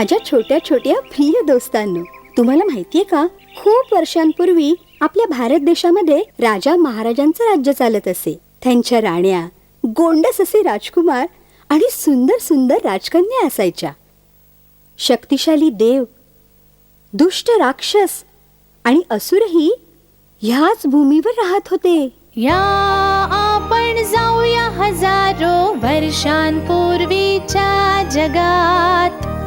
माझ्या छोट्या छोट्या प्रिय दोस्तांनो तुम्हाला माहितीये का? खूप वर्षांपूर्वी आपल्या भारत देशामध्ये राजा महाराजांचं राज्य चालत असे. त्यांच्या राण्या गोंडस असे राजकुमार आणि सुंदर सुंदर राजकन्या असायच्या. शक्तिशाली देव दुष्ट राक्षस आणि असुरही ह्याच भूमीवर राहत होते. या आपण जाऊया हजारो वर्षांपूर्वीच्या जगात.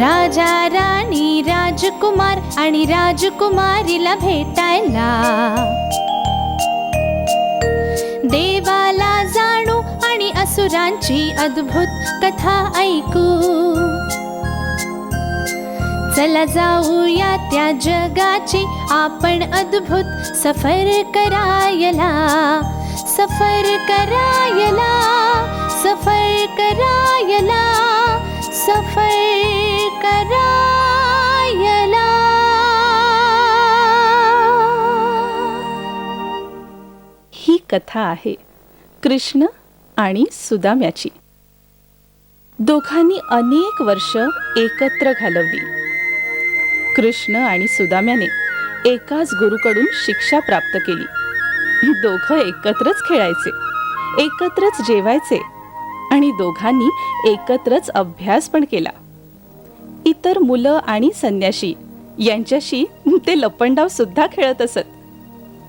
राजा राणी राजकुमार आणि राजकुमारीला भेटायला. देवाला जाणू आणि असुरांची अद्भुत कथा ऐकू. चला जाऊया त्या जगाची आपण अद्भुत सफर करायला. सफर करायला सफर करायला. सफर करायला. ही कथा आहे कृष्ण आणि सुदाम्याची. दोघांनी अनेक वर्ष एकत्र घालवली. कृष्ण आणि सुदाम्याने एकाच गुरुकडून शिक्षा प्राप्त केली. दोघं एकत्रच खेळायचे. एकत्रच जेवायचे. आणि दोघांनी एकत्रच अभ्यास पण केला. इतर मुलं आणि संन्याशी यांच्याशी ते लपंडाव सुद्धा खेळत असत.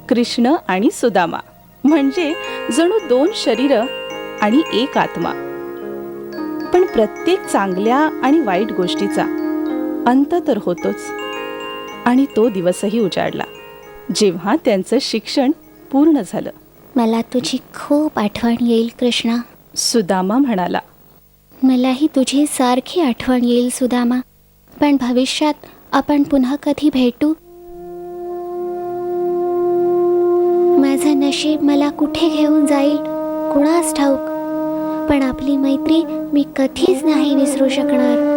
कृष्ण आणि सुदामा म्हणजे जणू दोन शरीर आणि एक आत्मा. पण प्रत्येक चांगल्या आणि वाईट गोष्टीचा अंत तर होतोच. आणि तो दिवसही उजाडला जेव्हा त्यांचं शिक्षण पूर्ण झालं. मला तुझी खूप आठवण येईल कृष्णा. सुदामा म्हणाला मलाही तुझी सारखी आठवण येईल सुदामा. पण भविष्यात आपण पुन्हा कधी भेटू? माझं नशीब मला कुठे घेऊन जाईल? कुणास ठाऊक? पण आपली मैत्री मी कधीच नाही विसरू शकणार.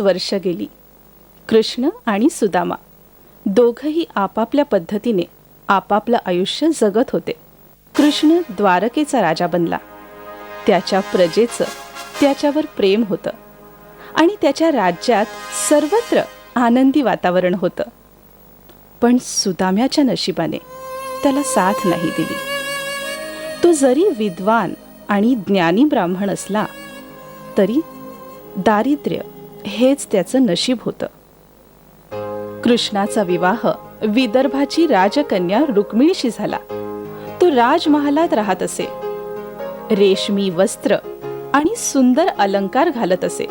बरीच वर्ष गेली. कृष्ण आणि सुदामा दोघंही आपापल्या पद्धतीने आपापलं आयुष्य जगत होते. कृष्ण द्वारकेचा राजा बनला. त्याच्या प्रजेचं त्याच्यावर प्रेम होतं. आणि त्याच्या राज्यात सर्वत्र आनंदी वातावरण होतं. पण सुदाम्याच्या नशिबाने त्याला साथ नाही दिली. तो जरी विद्वान आणि ज्ञानी ब्राह्मण असला तरी दारिद्र्य हेच त्याचं नशीब होतं. कृष्णाचा विवाह विदर्भाची राजकन्या रुक्मिणीशी झाला. तो राजमहालात राहत असे. रेशमी वस्त्र आणि सुंदर अलंकार घालत असे.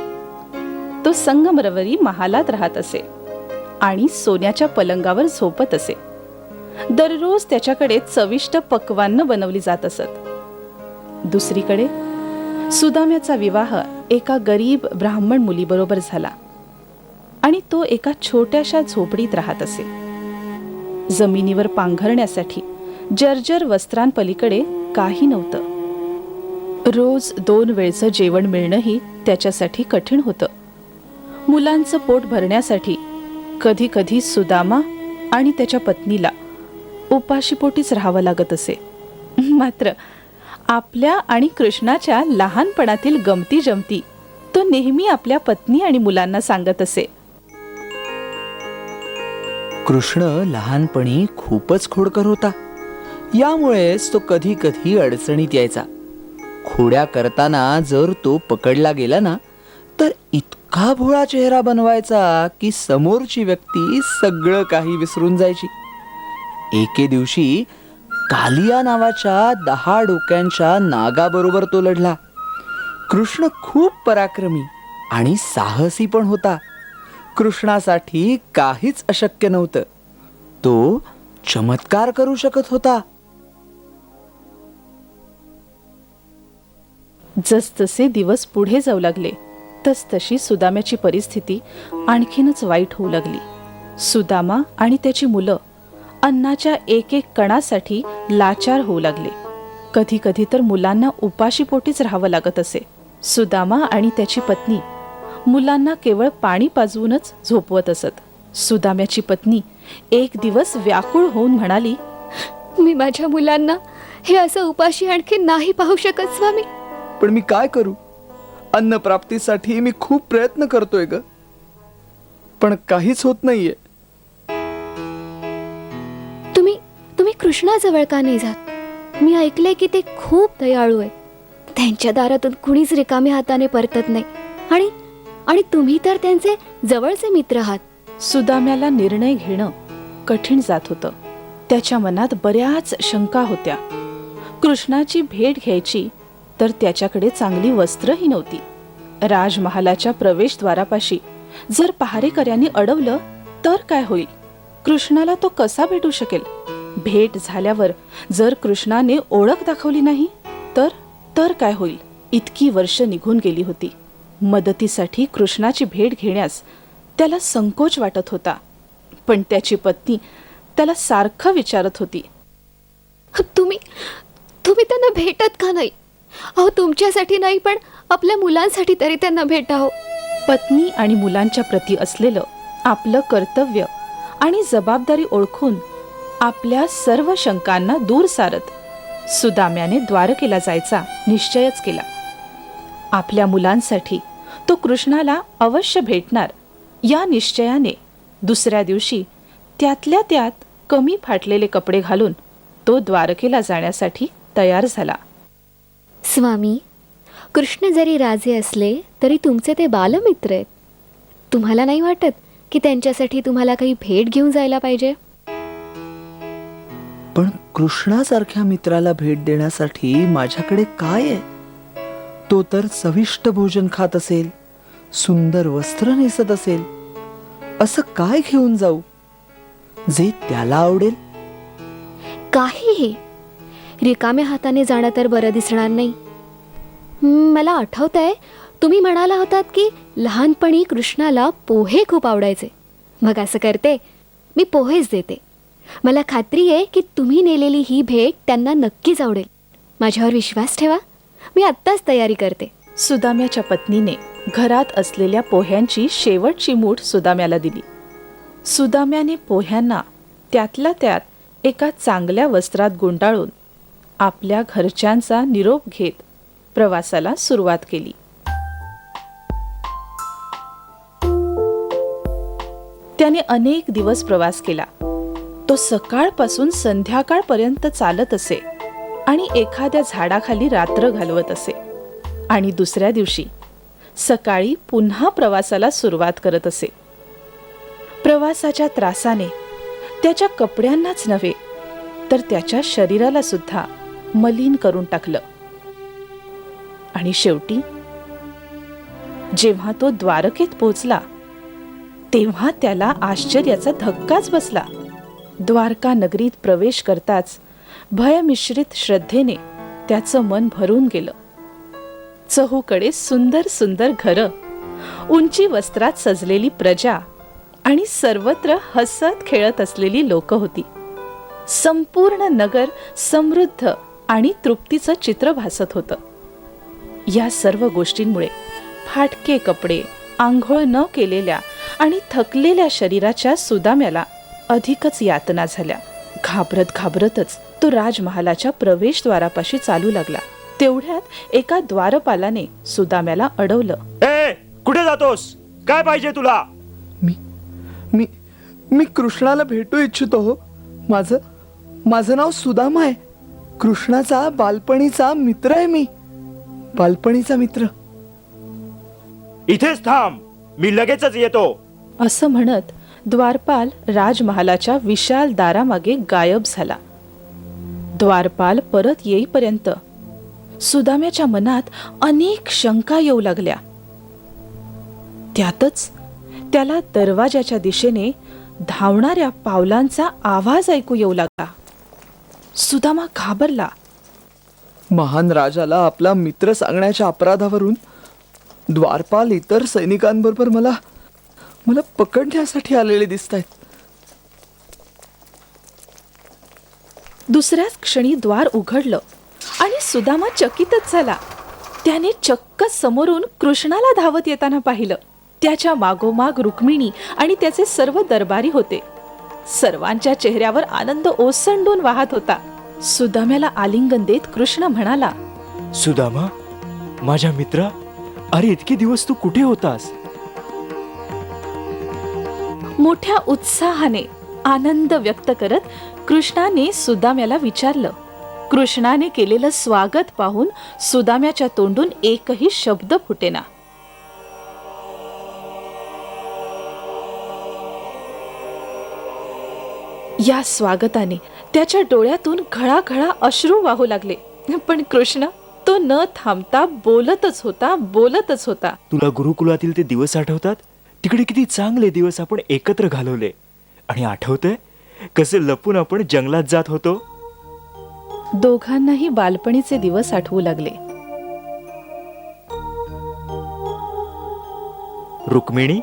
तो संगमरवरी महालात राहत असे आणि सोन्याच्या पलंगावर झोपत असे. दररोज त्याच्याकडे चविष्ट पक्वान्न बनवली जात असत. दुसरीकडे सुदाम्याचा विवाह एका गरीब ब्राह्मण मुलीबरोबर झाला आणि तो एका छोट्याशा झोपडीत राहत असे. जमिनीवर पांघरण्यासाठी जर्जर वस्त्रांपलीकडे काही नव्हतं. रोज दोन वेळचं जेवण मिळणंही त्याच्यासाठी कठीण होतं. मुलांचं पोट भरण्यासाठी कधी कधी सुदामा आणि त्याच्या पत्नीला उपाशीपोटीच राहावं लागत असे. मात्र आपल्या आणि कृष्णाच्या लहानपणातील गमती जमती तो नेहमी आपल्या पत्नी आणि मुलांना सांगत असे. कृष्ण लहानपणी खूपच खोडकर होता. यामुळेच तो कधी कधी अडचणीत यायचा. खोड्या करताना जर तो पकडला गेला ना तर इतका भोळा चेहरा बनवायचा की समोरची व्यक्ती सगळं काही विसरून जायची. एके दिवशी कालिया नावाच्या दहा डोक्यांच्या नागाबरोबर तो लढला. कृष्ण खूप पराक्रमी आणि साहसी पण होता. कृष्णासाठी काहीच अशक्य नव्हतं. तो चमत्कार करू शकत होता. जसजसे दिवस पुढे जाऊ लागले तसतशी सुदाम्याची परिस्थिती आणखीनच वाईट होऊ लागली. सुदामा आणि त्याची मुलं अन्नाच्या एक एक कणासाठी लाचार होऊ लागले. कधी कधी तर मुलांना उपाशीपोटीच राहावं लागत असे. सुदामा आणि त्याची पत्नी मुलांना केवळ पाणी पाजवूनच झोपवत असत. सुदाम्याची पत्नी एक दिवस व्याकुळ होऊन म्हणाली मी माझ्या मुलांना हे असं उपाशी आणखी नाही पाहू शकत स्वामी. पण मी काय करू? अन्न प्राप्तीसाठी मी खूप प्रयत्न करतोय ग. पण काहीच होत नाहीये. कृष्णाजवळ का नाही जात? मी ऐकलंय की ते खूप दयाळू आहेत त्यांच्या दारातून कुणीच रिकाम्या हाताने परतत नाही. आणि आणि तुम्ही तर त्यांचे जवळचे मित्र आहात. सुदाम्याला निर्णय घेणं कठीण जात होतं. त्याच्या मनात बऱ्याच शंका होत्या. कृष्णाची भेट घ्यायची तर त्याच्याकडे चांगली वस्त्रही नव्हती. राजमहालाच्या प्रवेशद्वारापाशी जर पहारेकऱ्यांनी अडवलं तर काय होईल? कृष्णाला तो कसा भेटू शकेल? भेट झाल्यावर जर कृष्णाने ओळख दाखवली नाही तर तर काय होईल? इतकी वर्ष निघून गेली होती. मदतीसाठी कृष्णाची भेट घेण्यास त्याला संकोच वाटत होता. पण त्याची पत्नी त्याला सारखं विचारत होती. तुम्ही तुम्ही त्यांना भेटत का नाही? अहो तुमच्यासाठी नाही पण आपल्या मुलांसाठी तरी त्यांना भेटा हो पत्नी आणि मुलांच्या प्रती असलेलं आपलं कर्तव्य आणि जबाबदारी ओळखून आपल्या सर्व शंकांना दूर सारत सुदाम्याने द्वारकेला जायचा निश्चयच केला. आपल्या मुलांसाठी तो कृष्णाला अवश्य भेटणार. या निश्चयाने दुसऱ्या दिवशी त्यातल्या त्यात कमी फाटलेले कपडे घालून तो द्वारकेला जाण्यासाठी तयार झाला. स्वामी कृष्ण जरी राजे असले तरी तुमचे ते बालमित्र आहेत. तुम्हाला नाही वाटत की त्यांच्यासाठी तुम्हाला काही भेट घेऊन जायला पाहिजे? पण कृष्णासारख्या मित्राला भेट देण्यासाठी माझ्याकडे काय आहे? तो तर चविष्ट भोजन खात असेल सुंदर वस्त्र नेसत असेल. असं काय घेऊन जाऊ? जे त्याला आवडेल. काहीही रिकाम्या हाताने जाणं तर बरं दिसणार नाही. मला आठवत आहे तुम्ही म्हणाला होतात की लहानपणी कृष्णाला पोहे खूप आवडायचे. मग असं करते मी पोहेच देते. मला खात्री आहे की तुम्ही नेलेली ही भेट त्यांना नक्कीच आवडेल. माझ्यावर विश्वास ठेवा. मी आत्ताच तयारी करते. सुदाम्याच्या पत्नीने घरात असलेल्या पोह्यांची शेवटची मूठ सुदाम्याला दिली. सुदाम्याने पोह्यांना त्यातल्या त्यात एका चांगल्या वस्त्रात गुंडाळून आपल्या घरच्यांचा निरोप घेत प्रवासाला सुरुवात केली. त्याने अनेक दिवस प्रवास केला. तो सकाळपासून संध्याकाळपर्यंत चालत असे आणि एखाद्या झाडाखाली रात्र घालवत असे. आणि दुसऱ्या दिवशी सकाळी पुन्हा प्रवासाला सुरुवात करत असे. प्रवासाच्या त्रासाने त्याच्या कपड्यांनाच नव्हे तर त्याच्या शरीराला सुद्धा मलिन करून टाकलं. आणि शेवटी जेव्हा तो द्वारकेत पोचला तेव्हा त्याला आश्चर्याचा धक्काच बसला. द्वारका नगरीत प्रवेश करताच भयमिश्रित श्रद्धेने त्याचं मन भरून गेलं. चहूकडे सुंदर सुंदर घरं उंची वस्त्रात सजलेली प्रजा आणि सर्वत्र हसत खेळत असलेली लोक होती. संपूर्ण नगर समृद्ध आणि तृप्तीचं चित्र भासत होतं. या सर्व गोष्टींमुळे फाटके कपडे आंघोळ न केलेल्या आणि थकलेल्या शरीराच्या सुदाम्याला अधिकच यातना झाल्या. घाबरत घाबरतच तो राजमहालाच्या प्रवेशद्वारापाशी चालू लागला. तेवढ्यात एका द्वारपालाने सुदाम्याला अडवलं. ए कुठे जातोस? काय पाहिजे तुला? मी मी मी कृष्णाला भेटू इच्छितो हो. माझं माझं नाव सुदामा आहे. कृष्णाचा बालपणीचा मित्र आहे मी. बालपणीचा मित्र. इथेच थांब. मी लगेचच येतो. असं म्हणत द्वारपाल राजमहालाच्या विशाल दारामागे गायब झाला. द्वारपाल परत येईपर्यंत सुदाम्याच्या मनात अनेक शंका येऊ लागल्या. त्यातच त्याला दरवाजाच्या दिशेने धावणाऱ्या पावलांचा आवाज ऐकू येऊ लागला. सुदामा घाबरला. महान राजाला आपला मित्र सांगण्याच्या अपराधावरून द्वारपाल इतर सैनिकांबरोबर मला मला पकडण्यासाठी आलेले दिसत आहेत दुसऱ्याच क्षणी द्वार उघडलं आणि सुदामा चकितच झाला. त्याने चक्क समोरून कृष्णाला धावत येताना पाहिलं. त्याच्या मागोमाग रुक्मिणी आणि त्याचे सर्व दरबारी होते. सर्वांच्या चेहऱ्यावर आनंद ओसंडून वाहत होता. सुदाम्याला आलिंगन देत कृष्ण म्हणाला सुदामा माझ्या मित्रा अरे इतके दिवस तू कुठे होतास? मोठ्या उत्साहाने आनंद व्यक्त करत कृष्णाने सुदाम्याला विचारलं. कृष्णाने केलेलं स्वागत पाहून सुदाम्याच्या तोंडून एकही शब्द फुटेना. या स्वागताने त्याच्या डोळ्यातून घळाघळा अश्रू वाहू लागले. पण कृष्ण तो न थांबता बोलतच होता बोलतच होता. तुला गुरुकुलातील ते दिवस आठवतात? तिकडे किती चांगले दिवस आपण एकत्र घालवले. आणि आठवतंय? कसे लपून आपण जंगलात जात होतो? दोघांनाही बालपणीचे दिवस आठवू लागले. रुक्मिणी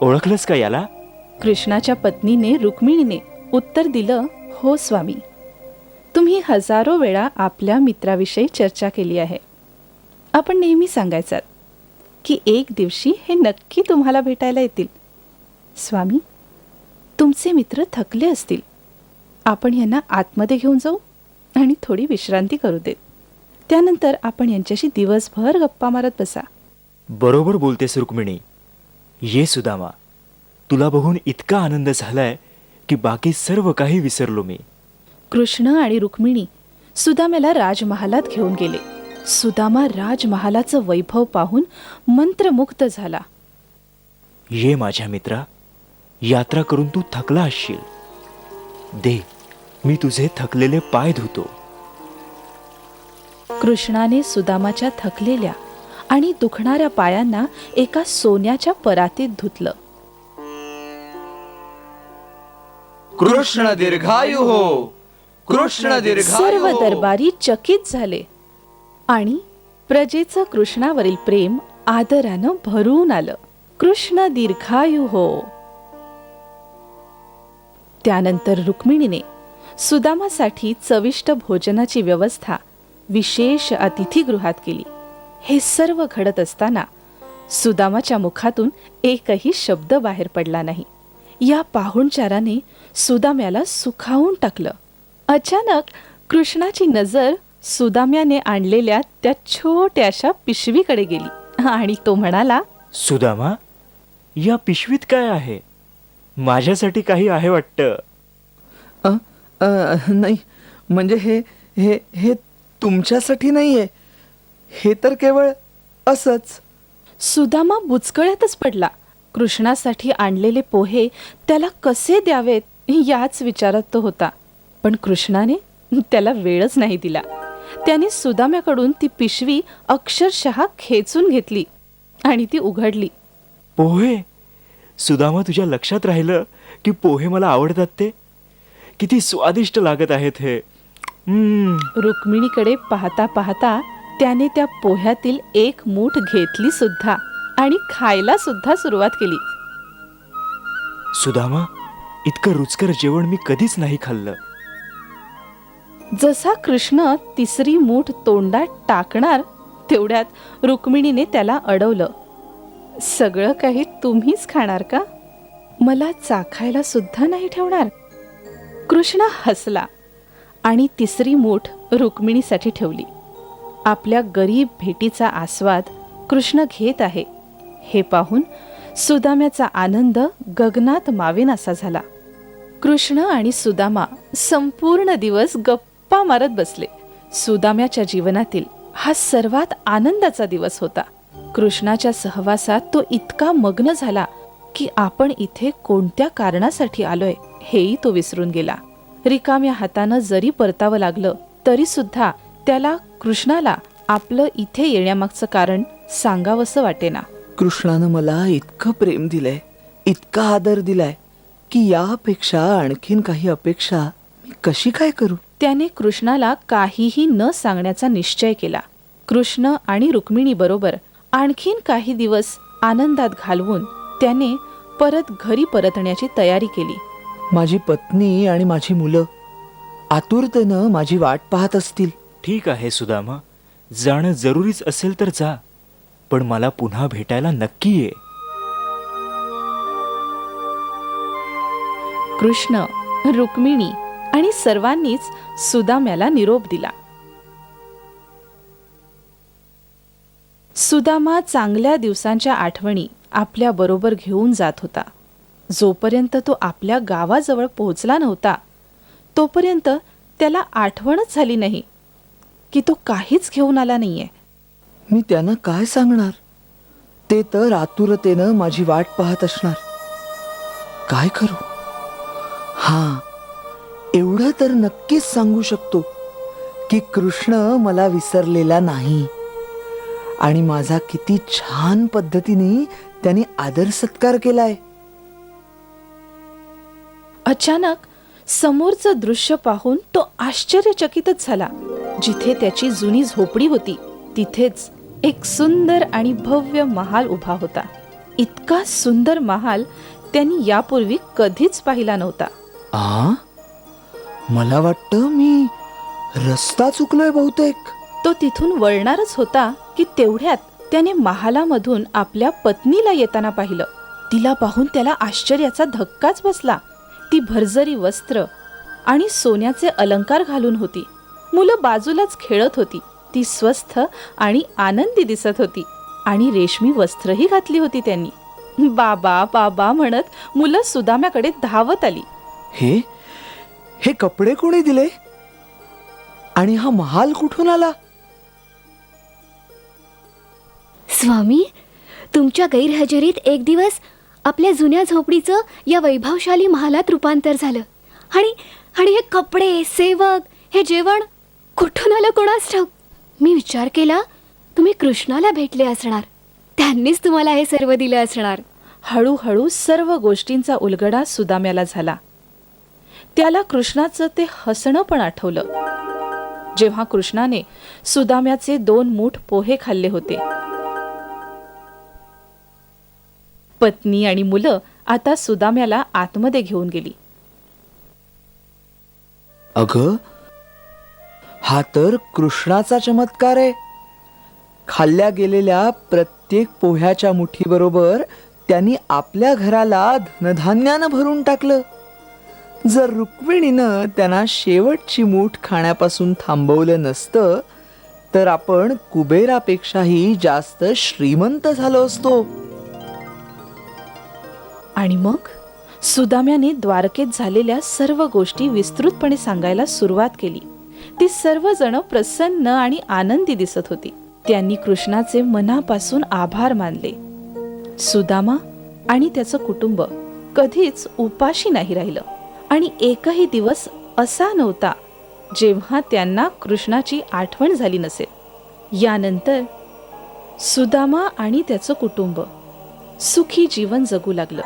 ओळखलंस का याला? कृष्णाच्या पत्नीने रुक्मिणीने उत्तर दिलं हो स्वामी. तुम्ही हजारो वेळा आपल्या मित्राविषयी चर्चा केली आहे. आपण नेहमी सांगायचात की एक दिवशी हे नक्की तुम्हाला भेटायला येतील. स्वामी तुमचे मित्र थकले असतील. आपण यांना आतमध्ये घेऊन जाऊ आणि थोडी विश्रांती करू देत. त्यानंतर आपण यांच्याशी दिवसभर गप्पा मारत बसा. बरोबर बोलतेस रुक्मिणी. ये सुदामा. तुला बघून इतका आनंद झालाय की बाकी सर्व काही विसरलो मी. कृष्ण आणि रुक्मिणी सुदाम्याला राजमहालात घेऊन गेले. सुदामा राजमहालाचं वैभव पाहून मंत्रमुग्ध झाला. ये माझ्या मित्रा यात्रा करून तू थकला असशील. दे मी तुझे थकलेले पाय धुतो. कृष्णाने सुदामाच्या थकलेल्या आणि दुखणाऱ्या पायांना एका सोन्याच्या परातीत धुतलं. कृष्ण दीर्घायु हो कृष्ण दीर्घायु सर्व हो. दरबारी चकित झाले. आणि प्रजेचं कृष्णावरील प्रेम आदरानं भरून आलं. कृष्ण दीर्घायु हो त्यानंतर रुक्मिणीने सुदामासाठी चविष्ट भोजनाची व्यवस्था विशेष अतिथीगृहात केली. हे सर्व घडत असताना सुदामाच्या मुखातून एकही शब्द बाहेर पडला नाही. या पाहुणचाराने सुदाम्याला सुखावून टाकलं. अचानक कृष्णाची नजर सुदाम्याने आणलेल्या त्या छोट्याशा पिशवीकडे गेली. आणि तो म्हणाला सुदामा या पिशवीत काय आहे? माझ्यासाठी काही आहे वाटतं. अ, अ, नाही म्हणजे हे हे हे तुमच्यासाठी नाहीये. हे तर केवळ असच. सुदामा बुचकळ्यातच पडला. कृष्णासाठी आणलेले पोहे त्याला कसे द्यावेत? याच विचारात तो होता. पण कृष्णाने त्याला वेळच नाही दिला. त्याने सुदाम्याकडून ती पिशवी अक्षरशः खेचून घेतली आणि ती उघडली. पोहे? सुदामा तुझ्या लक्षात राहिलं की पोहे मला आवडतात ते? किती स्वादिष्ट लागत आहेत हे. रुक्मिणीकडे पाहता पाहता त्याने त्या पोह्यातील एक मूठ घेतली सुद्धा आणि खायला सुद्धा सुरुवात केली. सुदामा इतकं रुचकर जेवण मी कधीच नाही खाल्लं. जसा कृष्ण तिसरी मूठ तोंडात टाकणार तेवढ्यात रुक्मिणीने त्याला अडवलं. सगळं काही तुम्हीच खाणार का? मला चाखायला सुद्धा नाही ठेवणार. कृष्ण हसला आणि तिसरी मूठ रुक्मिणीसाठी ठेवली. आपल्या गरीब भेटीचा आस्वाद कृष्ण घेत आहे. हे पाहून सुदाम्याचा आनंद गगनात मावेनासा झाला. कृष्ण आणि सुदामा संपूर्ण दिवस गप्प मारत बसले. सुदाम्याच्या जीवनातील हा सर्वात आनंदाचा दिवस होता. कृष्णाच्या सहवासात तो इतका मग्न झाला की आपण इथे कोणत्या कारणासाठी आलोय हेही तो विसरून गेला. रिकाम्या हातानं जरी परतावं लागलं तरी सुद्धा त्याला कृष्णाला आपलं इथे येण्यामागचं कारण सांगावंसं वाटेना. कृष्णानं मला इतकं प्रेम दिलंय इतका आदर दिलाय की यापेक्षा आणखीन काही अपेक्षा मी कशी काय करू? त्याने कृष्णाला काहीही न सांगण्याचा निश्चय केला. कृष्ण आणि रुक्मिणी बरोबर आणखीन काही दिवस आनंदात घालवून त्याने परत घरी परतण्याची तयारी केली. माझी पत्नी आणि माझी मुलं आतुरतेनं माझी वाट पाहत असतील. ठीक आहे सुदामा. जाणं जरुरीच असेल तर जा पण मला पुन्हा भेटायला नक्की ये. कृष्ण रुक्मिणी आणि सर्वांनीच सुदाम्याला निरोप दिला. सुदामा चांगल्या दिवसांच्या आठवणी आपल्या बरोबर घेऊन जात होता. जोपर्यंत तो आपल्या गावाजवळ पोहोचला नव्हता तोपर्यंत त्याला आठवणच झाली नाही की तो काहीच घेऊन आला नाहीये. मी त्यांना काय सांगणार? ते तर आतुरतेनं माझी वाट पाहत असणार. काय करू? हा एवढं तर नक्कीच सांगू शकतो की कृष्ण मला विसरलेला नाही. आणि माझा किती छान पद्धतीने त्याने आदर सत्कार केलाय. अचानक समोरचं दृश्य पाहून तो आश्चर्यचकितच झाला. जिथे त्याची जुनी झोपडी होती तिथेच एक सुंदर आणि भव्य महाल उभा होता. इतका सुंदर महाल त्यांनी यापूर्वी कधीच पाहिला नव्हता. आ? मला वाटतं मी रस्ता चुकलोय बहुतेक. तो तिथून वळणारच होता की तेवढ्यात त्याने महालामधून आपल्या पत्नीला येताना पाहिलं. तिला पाहून त्याला आश्चर्याचा धक्काच बसला. ती भरजरी वस्त्र आणि सोन्याचे अलंकार घालून होती. मुलं बाजूलाच खेळत होती. ती स्वस्थ आणि आनंदी दिसत होती आणि रेशमी वस्त्रही घातली होती त्यांनी. बाबा बाबा म्हणत मुलं सुदाम्याकडे धावत आली. हे? हे कपडे कोणी दिले? आणि हा महाल कुठून आला? स्वामी तुमच्या गैरहजेरीत एक दिवस आपल्या जुन्या झोपडीचं या वैभवशाली महालात रूपांतर झालं. आणि आणि हे कपडे सेवक हे जेवण कुठून आलं कोणास ठाऊक? मी विचार केला तुम्ही कृष्णाला भेटले असणार. त्यांनीच तुम्हाला हे सर्व दिलं असणार. हळूहळू सर्व गोष्टींचा उलगडा सुदाम्याला झाला. त्याला कृष्णाचं ते हसणं पण आठवलं. जेव्हा कृष्णाने सुदाम्याचे दोन मूठ पोहे खाल्ले होते. पत्नी आणि मुलं आता सुदाम्याला आतमध्ये घेऊन गेली. अग हा तर कृष्णाचा चमत्कार आहे. खाल्ल्या गेलेल्या प्रत्येक पोह्याच्या मुठीबरोबर त्यांनी आपल्या घराला धनधान्यानं भरून टाकलं. जर रुक्मिणीनं त्यांना शेवटची मूठ खाण्यापासून थांबवलं नसतं तर आपण कुबेरापेक्षाही जास्त श्रीमंत झालो असतो. आणि मग? सुदाम्याने द्वारकेत झालेल्या सर्व गोष्टी विस्तृतपणे सांगायला सुरुवात केली. ती सर्वजण प्रसन्न आणि आनंदी दिसत होती. त्यांनी कृष्णाचे मनापासून आभार मानले. सुदामा आणि त्याचं कुटुंब कधीच उपाशी नाही राहिलं. आणि एकही दिवस असा नव्हता जेव्हा त्यांना कृष्णाची आठवण झाली नसेल. यानंतर सुदामा आणि त्याचं कुटुंब सुखी जीवन जगू लागलं.